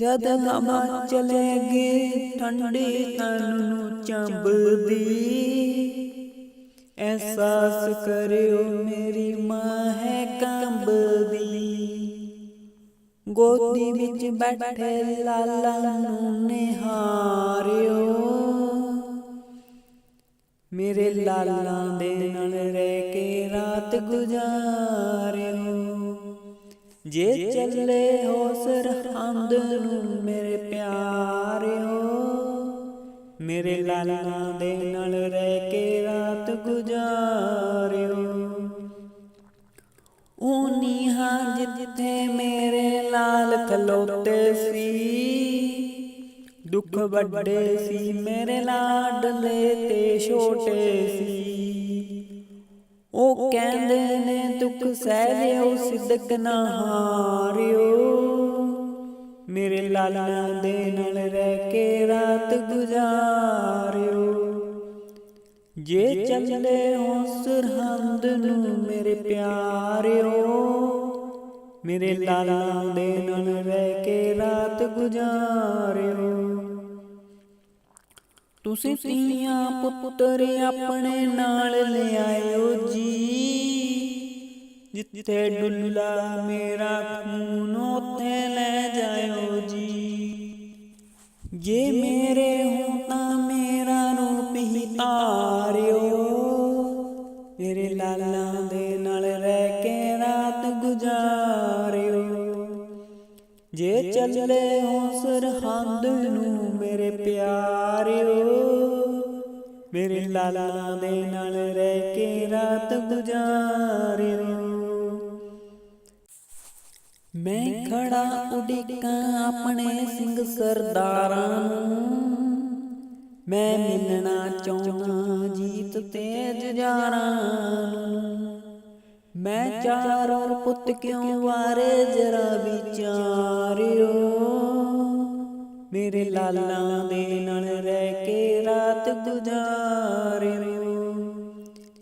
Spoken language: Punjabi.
ਜਦ ਹਵਾ ਚਲੇਗੀ, ਠੰਡੀ ਤਨ ਨੂੰ ਚੰਬਦੀ। ਅਹਿਸਾਸ ਕਰਿਓ ਮੇਰੀ ਮਾਂ ਹੈ ਕੰਬਦੀ। ਗੋਦੀ ਵਿੱਚ ਬੈਠੇ ਲਾਲਾ ਨੂੰ ਨਿਹਾਰਿਓ। ਮੇਰੇ ਲਾਲਾਂ ਦੇ ਨਾਲ ਰਹਿ ਕੇ ਰਾਤ ਗੁਜ਼ਾਰਿਓ। ਜੇ ਚੱਲੇ ਹੋ ਸਰਹੰਦ ਨੂੰ ਮੇਰੇ ਪਿਆਰਿਓ ਮੇਰੇ ਲਾਲਾਂ ਦੇ ਨਾਲ ਰਹਿ ਕੇ ਰਾਤ ਗੁਜ਼ਾਰਿਓ ਉਨੀਹਾਂ ਜਿੱਥੇ ਮੇਰੇ ਲਾਲ ਖਲੋਤੇ ਸੀ, ਦੁੱਖ ਵੱਡੇ ਸੀ, ਮੇਰੇ ਲਾਡਲੇ ਤੇ ਛੋਟੇ ਸੀ। ਉਹ ਕਹਿੰਦੇ ਨੇ ਦੁੱਖ ਸਹਿ ਲਿਓ ਸਿੱਧਕ ਨਾ ਹਾਰਿਓ। ਮੇਰੇ ਲਾਲਾਂ ਦੇ ਨਾਲ ਰਹਿ ਕੇ ਰਾਤ ਗੁਜ਼ਾਰਿਓ। ਜੇ ਚੱਲੇ ਹੋ ਸਰਹੰਦ ਨੂੰ ਮੇਰੇ ਪਿਆਰਿਓ, ਮੇਰੇ ਲਾਲਾਂ ਦੇ ਨਾਲ ਰਹਿ ਕੇ ਰਾਤ ਗੁਜ਼ਾਰਿਓ। ਤੁਸੀਂ ਤੀਆਂ ਪੁੱਤਰ ਆਪਣੇ ਨਾਲ ਲਿਆਇਓ ਜਿੱਥੇ ਡੁੱਲਾ ਮੇਰਾ ਖੂਨ ਉੱਥੇ ਲੈ ਜਾਇਓ ਜੀ। ਜੇ ਮੇਰੇ ਹੋ ਤਾਂ ਮੇਰਾ ਰੂਪ ਹੀ ਤਾਰਿਓ ਮੇਰੇ ਲਾਲਾਂ ਦੇ ਨਾਲ ਰਹਿ ਕੇ ਰਾਤ ਗੁਜ਼ਾਰਿਓ। ਜੇ ਚੱਲੇ ਹੋ ਸਰਹੰਦ ਨੂੰ ਮੇਰੇ ਪਿਆਰਿਓ, ਮੇਰੇ ਲਾਲਾਂ ਦੇ ਨਾਲ ਰਹਿ ਕੇ ਰਾਤ ਗੁਜ਼ਾਰਿਓ। ਮੈਂ ਖੜਾ ਉਡੀਕਾਂ ਆਪਣੇ ਸਿੰਘ ਸਰਦਾਰਾਂ ਨੂੰ। ਮੈਂ ਮਿਲਣਾ ਚਾਹੁੰਦਾ ਜੀਤ ਤੇ ਜਜਾਰਾਂ ਨੂੰ। ਮੈਂ ਚਾਰੋਂ ਪੁੱਤ ਕਿਉਂ ਵਾਰੇ ਜਰਾ ਵਿਚਾਰਿਓ ਮੇਰੇ ਲਾਲਾਂ ਦੇ ਨਾਲ ਰਹਿ ਕੇ ਰਾਤ ਗੁਜ਼ਾਰਿਓ।